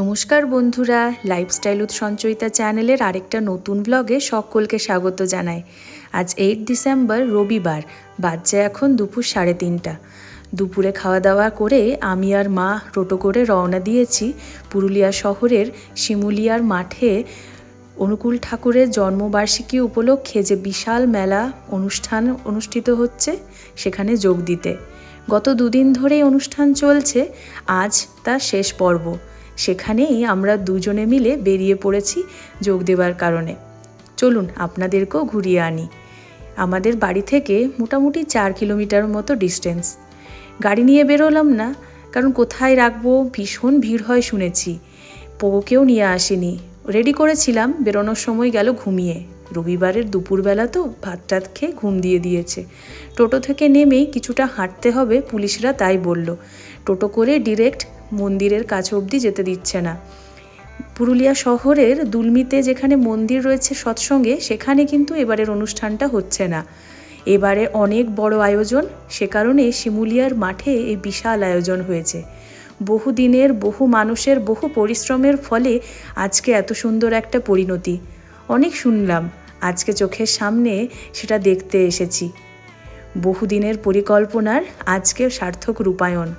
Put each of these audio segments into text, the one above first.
নমস্কার বন্ধুরা লাইফস্টাইল উৎ সঞ্চয়িতা চ্যানেলের আরেকটা নতুন ব্লগে সকলকে স্বাগত জানাই। আজ এইট ডিসেম্বর রবিবার, বাজছে এখন দুপুর সাড়ে তিনটা। দুপুরে খাওয়া দাওয়া করে আমি আর মা টোটো করে রওনা দিয়েছি পুরুলিয়া শহরের শিমুলিয়ার মাঠে। অনুকূল ঠাকুরের জন্মবার্ষিকী উপলক্ষে যে বিশাল মেলা অনুষ্ঠান অনুষ্ঠিত হচ্ছে, সেখানে যোগ দিতে। গত দুদিন ধরেই অনুষ্ঠান চলছে, আজ তার শেষ পর্ব। সেখানেই আমরা দুজনে মিলে বেরিয়ে পড়েছি যোগ দেওয়ার কারণে। চলুন আপনাদেরকেও ঘুরিয়ে আনি। আমাদের বাড়ি থেকে মোটামুটি চার কিলোমিটার মতো ডিস্টেন্স। গাড়ি নিয়ে বেরোলাম না, কারণ কোথায় রাখব ভীষণ ভিড় হয় শুনেছি। পোকেও নিয়ে আসেনি। রেডি করেছিলাম, বেরোনোর সময় গেল ঘুমিয়ে। রবিবারের দুপুরবেলা তো ভাত টাত খেয়ে ঘুম দিয়ে দিয়েছে। টোটো থেকে নেমেই কিছুটা হাঁটতে হবে, পুলিশরা তাই বলল। টোটো করে ডিরেক্ট মন্দিরের কাছে অবধি যেতে দিচ্ছে না। পুরুলিয়া শহরের দুলমিতে যেখানে মন্দির রয়েছে সৎসঙ্গে, সেখানে কিন্তু এবারের অনুষ্ঠানটা হচ্ছে না। এবারে অনেক বড় আয়োজন, সে কারণে শিমুলিয়ার মাঠে এই বিশাল আয়োজন হয়েছে। বহু দিনের বহু মানুষের, বহু পরিশ্রমের ফলে আজকে এত সুন্দর একটা পরিণতি। অনেক শুনলাম, আজকে চোখের সামনে সেটা দেখতে এসেছি। বহুদিনের পরিকল্পনার আজকে সার্থক রূপায়ণ।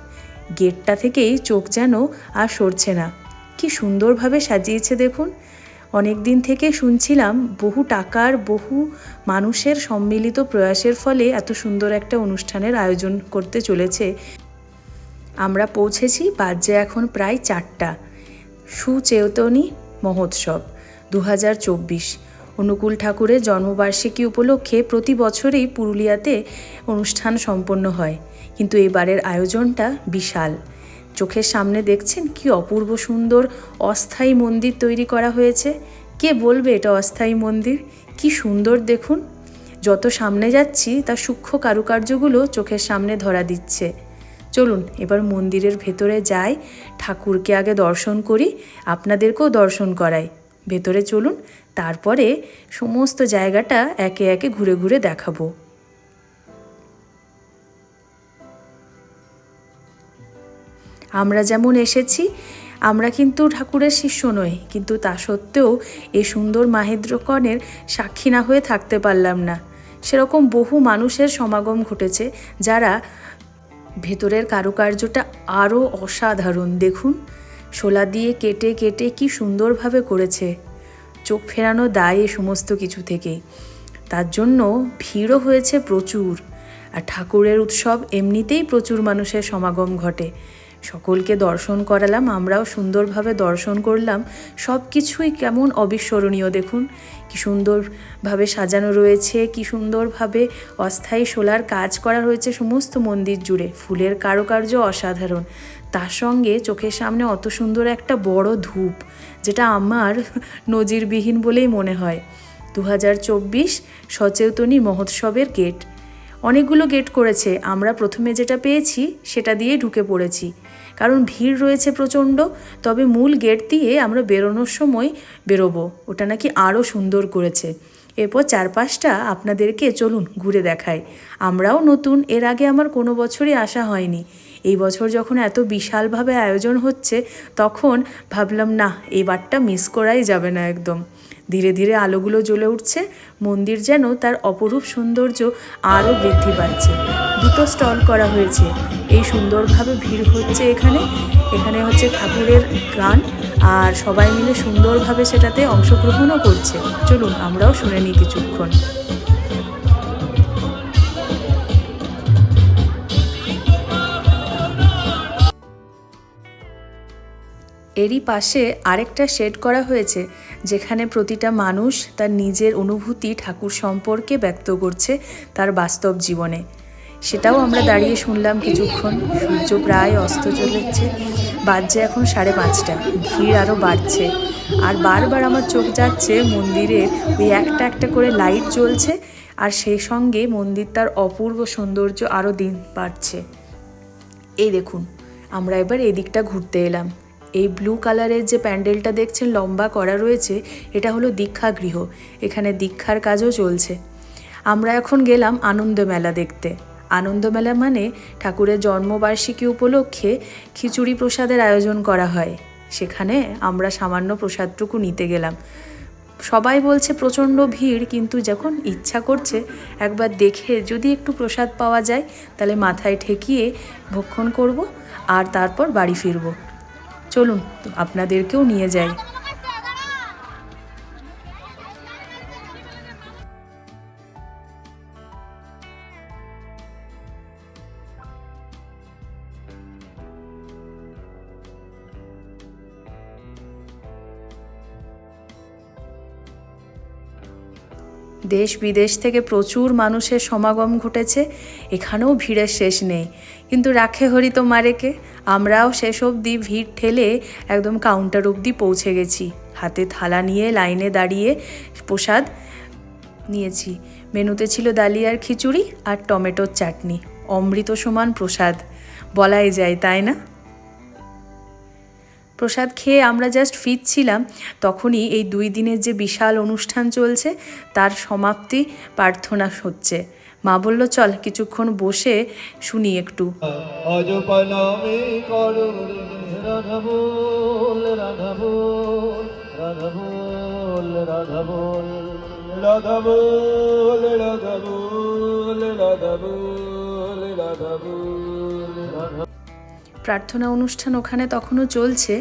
গেটটা থেকেই চোখ যেন আর সরছে না। কি সুন্দরভাবে সাজিয়েছে দেখুন। অনেক দিন থেকে শুনছিলাম বহু টাকার, বহু মানুষের সম্মিলিত প্রয়াসের ফলে এত সুন্দর একটা অনুষ্ঠানের আয়োজন করতে চলেছে। আমরা পৌঁছেছি, বাজে এখন প্রায় চারটা। সুচেতনী মহোৎসব দু হাজার চব্বিশ। অনুকূল ঠাকুরের জন্মবার্ষিকী উপলক্ষে প্রতি বছরেই পুরুলিয়াতে অনুষ্ঠান সম্পন্ন হয়। কিন্তু এবারের আয়োজনটা বিশাল। চোখের সামনে দেখছেন কি অপূর্ব সুন্দর অস্থায়ী মন্দির তৈরি করা হয়েছে। কে বলবে এটা অস্থায়ী মন্দির? কি সুন্দর দেখুন। যত সামনে যাচ্ছি তার সূক্ষ্ম কারুকার্যগুলো চোখের সামনে ধরা দিচ্ছে। চলুন, এবার মন্দিরের ভেতরে যাই। ঠাকুরকে আগে দর্শন করি, আপনাদেরকেও দর্শন করাই। ভেতরে চলুন, তারপরে সমস্ত জায়গাটা একে একে ঘুরে ঘুরে দেখাবো। আমরা যেমন এসেছি, আমরা কিন্তু ঠাকুরের শিষ্য নই, কিন্তু তা সত্ত্বেও এই সুন্দর মাহেন্দ্রকণের সাক্ষী না হয়ে থাকতে পারলাম না। সেরকম বহু মানুষের সমাগম ঘটেছে, যারা ভেতরের কারুকার্যটা আরও অসাধারণ। দেখুন, শোলা দিয়ে কেটে কেটে কি সুন্দরভাবে করেছে। চোখ ফেরানো দায় এ সমস্ত কিছু থেকেই তার জন্য ভিড়ও হয়েছে প্রচুর, আর ঠাকুরের উৎসব এমনিতেই প্রচুর মানুষের সমাগম ঘটে। সকলকে দর্শন করালাম, আমরাও সুন্দরভাবে দর্শন করলাম। সব কিছুই কেমন অবিস্মরণীয় দেখুন। কি সুন্দরভাবে সাজানো রয়েছে, কি সুন্দরভাবে অস্থায়ী শোলার কাজ করা হয়েছে সমস্ত মন্দির জুড়ে। ফুলের কারুকার্য অসাধারণ। তার সঙ্গে চোখের সামনে অত সুন্দর একটা বড় ধূপ, যেটা আমার নজিরবিহীন বলেই মনে হয়। দু হাজার চব্বিশ সচেতনী মহোৎসবের গেট। অনেকগুলো গেট করেছে। আমরা প্রথমে যেটা পেয়েছি, সেটা দিয়ে ঢুকে পড়েছি। কারণ ভিড় রয়েছে প্রচণ্ড, তবে মূল গেট দিয়ে আমরা বেরোনোর সময় বেরোবো। ওটা নাকি আরও সুন্দর করেছে। এরপর চারপাশটা আপনাদেরকে চলুন ঘুরে দেখাই। আমরাও নতুন, এর আগে আমার কোনো বছরই আসা হয়নি। এই বছর যখন এত বিশালভাবে আয়োজন হচ্ছে, তখন ভাবলাম, না, এবারটা মিস করাই যাবে না একদম। ধীরে ধীরে আলোগুলো জ্বলে উঠছে, মন্দির যেন তার অপরূপ সৌন্দর্য আরও বৃদ্ধি পাচ্ছে। দুটো স্টল করা হয়েছে। এই সুন্দরভাবে ভিড় হচ্ছে এখানে। এখানে হচ্ছে ঠাকুরের গান আর সবাই মিলে সুন্দরভাবে সেটাতে অংশগ্রহণও করছে। চলুন, আমরাও শুনে নিই কিছুক্ষণ। এরই পাশে আরেকটা শেড করা হয়েছে, যেখানে প্রতিটা মানুষ তার নিজের অনুভূতি ঠাকুর সম্পর্কে ব্যক্ত করছে তার বাস্তব জীবনে। সেটাও আমরা দাঁড়িয়ে শুনলাম কিছুক্ষণ। সূর্য প্রায় অস্ত চলেছে। বাজছে এখন সাড়ে পাঁচটা। ভিড় আরও বাড়ছে। আর বারবার আমার চোখ যাচ্ছে মন্দিরে। ওই একটা একটা করে লাইট জ্বলছে। আর সেই সঙ্গে মন্দিরটার অপূর্ব সৌন্দর্য আরও দিন বাড়ছে। এই দেখুন, আমরা এবার এদিকটা ঘুরতে এলাম। এই ব্লু কালারের যে প্যান্ডেলটা দেখছেন, লম্বা করা রয়েছে, এটা হলো দীক্ষা গৃহ। এখানে দীক্ষার কাজও চলছে। আমরা এখন গেলাম আনন্দ মেলা দেখতে। আনন্দমেলা মানে ঠাকুরের জন্মবার্ষিকী উপলক্ষে খিচুড়ি প্রসাদের আয়োজন করা হয়। সেখানে আমরা সামান্য প্রসাদটুকু নিতে গেলাম। সবাই বলছে, প্রচণ্ড ভিড়, কিন্তু যখন ইচ্ছা করছে, একবার দেখে যদি একটু প্রসাদ পাওয়া যায়, তাহলে মাথায় ঠেকিয়ে ভক্ষণ করব আর তারপর বাড়ি ফিরব। চলুন, আপনাদেরকেও নিয়ে যাই। দেশ বিদেশ থেকে প্রচুর মানুষের সমাগম ঘটেছে, এখানেও ভিড়ের শেষ নেই। কিন্তু রাখে হরি তো মারেকে, আমরাও শেষ অবধি ভিড় ঠেলে একদম কাউন্টার অবধি পৌঁছে গেছি। হাতে থালা নিয়ে লাইনে দাঁড়িয়ে প্রসাদ নিয়েছি। মেনুতে ছিল ডালিয়ার খিচুড়ি আর টমেটোর চাটনি অমৃত সমান প্রসাদ। বলাই যায়, তাই না? প্রসাদ খেয়ে আমরা জাস্ট ফিরছিলাম, তখনই এই দুই দিনের যে বিশাল অনুষ্ঠান চলছে, তার সমাপ্তি প্রার্থনা হচ্ছে। মা বলল, চল কিছুক্ষণ বসে শুনি একটু। প্রার্থনা অনুষ্ঠান ওখানে তখনও চলছে,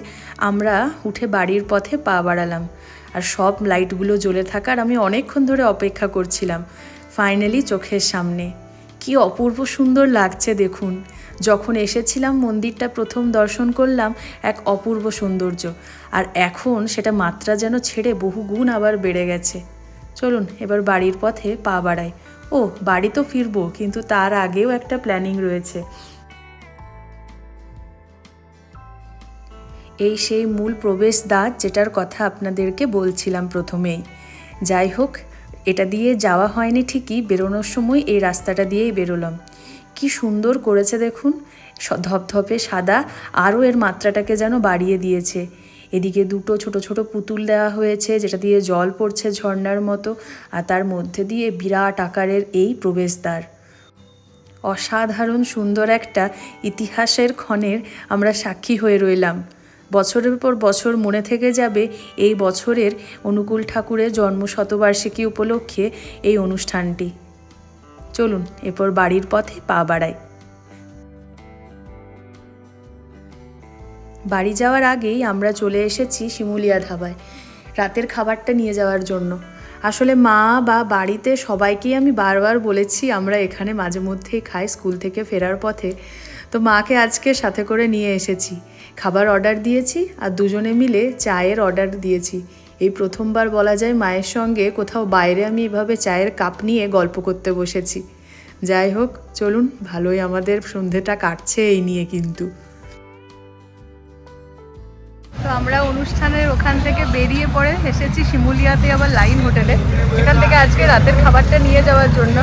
আমরা উঠে বাড়ির পথে পা বাড়ালাম। আর সব লাইটগুলো জ্বলে থাকার আমি অনেকক্ষণ ধরে অপেক্ষা করছিলাম, ফাইনালি চোখের সামনে। কি অপূর্ব সুন্দর লাগছে দেখুন। যখন এসেছিলাম, মন্দিরটা প্রথম দর্শন করলাম এক অপূর্ব সৌন্দর্য। আর এখন সেটা মাত্রা যেন ছেড়ে বহু গুণ আবার বেড়ে গেছে। চলুন, এবার বাড়ির পথে পা বাড়াই। ও, বাড়ি তো ফিরবো, কিন্তু তার আগেও একটা প্ল্যানিং রয়েছে। এই সেই মূল প্রবেশদ্বার যেটার কথা আপনাদেরকে বলছিলাম প্রথমেই। যাই হোক, এটা দিয়ে যাওয়া হয়নি ঠিকই, বেরোনোর সময় এই রাস্তাটা দিয়েই বেরোলাম। কি সুন্দর করেছে দেখুন ধপধপে সাদা, আরও এর মাত্রাটাকে যেন বাড়িয়ে দিয়েছে। এদিকে দুটো ছোট ছোট পুতুল দেওয়া হয়েছে, যেটা দিয়ে জল পড়ছে ঝর্ণার মতো, আর তার মধ্যে দিয়ে বিরাট আকারের এই প্রবেশদ্বার। অসাধারণ সুন্দর একটা ইতিহাসের ক্ষণের আমরা সাক্ষী হয়ে রইলাম। বছরের পর বছর মনে থেকে যাবে এই বছরের অনুকূল ঠাকুরের জন্ম শতবার্ষিকী উপলক্ষে এই অনুষ্ঠানটি। চলুন, এরপর বাড়ির পথে পা বাড়াই। বাড়ি যাওয়ার আগেই আমরা চলে এসেছি শিমুলিয়া ধাবায়। রাতের খাবারটা নিয়ে যাওয়ার জন্য। আসলে মা বা বাড়িতে সবাইকেই আমি বারবার বলেছি, আমরা এখানে মাঝে মধ্যেই খাই, স্কুল থেকে ফেরার পথে। তো মাকে আজকে সাথে করে নিয়ে এসেছি। খাবার অর্ডার দিয়েছি আর দুজনে মিলে চায়ের অর্ডার দিয়েছি। এই প্রথমবার বলা যায় মায়ের সঙ্গে কোথাও বাইরে আমি এভাবে চায়ের কাপ নিয়ে গল্প করতে বসেছি। যাই হোক, চলুন, ভালোই আমাদের সন্ধেটা কাটছে এই নিয়ে কিন্তু। তো আমরা অনুষ্ঠানের ওখান থেকে বেরিয়ে পড়ে এসেছি শিমুলিয়াতে আবার লাইন হোটেলে। এখান থেকে আজকে রাতের খাবারটা নিয়ে যাওয়ার জন্য।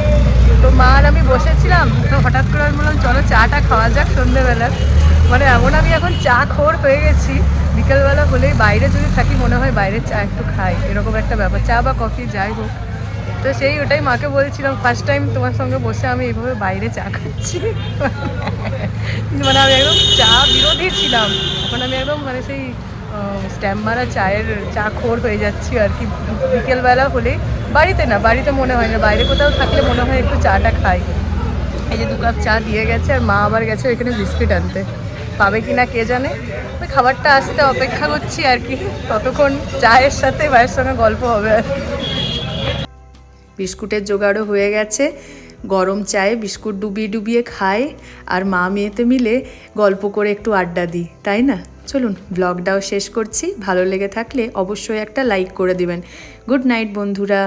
তো মা আর আমি বসেছিলাম, তো হঠাৎ করে আমি বললাম, চলো চাটা খাওয়া যাক সন্ধ্যেবেলার মানে এমন আমি এখন চা খোর হয়ে গেছি। বিকেলবেলা হলেই বাইরে যদি থাকি মনে হয় বাইরের চা একটু খাই। এরকম একটা ব্যাপার। চা বা কফি যাই হোক। তো সেই ওটাই মাকে বলছিলাম ফার্স্ট টাইম তোমার সঙ্গে বসে আমি এইভাবে বাইরে চা খাচ্ছি। মানে আমি একদম চা বিরোধী ছিলাম। এখন আমি একদম মানে সেই স্ট্যাম্প মারা চায়ের চা খোর হয়ে যাচ্ছি আর কি। বিকেলবেলা হলে বাড়িতে না, বাড়িতে মনে হয় না। বাইরে কোথাও থাকলে মনে হয় একটু চাটা খাই। এই যে দু কাপ চা দিয়ে গেছে আর মা আবার গেছে এখানে বিস্কিট আনতে। পাবে কি না কে জানে? ওই খাবারটা আসতে অপেক্ষা করছি আর কি। ততক্ষণ চায়ের সাথে মায়ের সঙ্গে গল্প হবে আর বিস্কুটের জোগাড়ও হয়ে গেছে। গরম চায়ে বিস্কুট ডুবিয়ে ডুবিয়ে খায় আর মা মেয়েতে মিলে গল্প করে একটু আড্ডা দিই, তাই না? চলুন ব্লগটাও শেষ করছি। ভালো লেগে থাকলে অবশ্যই একটা লাইক করে দিবেন। গুড নাইট বন্ধুরা।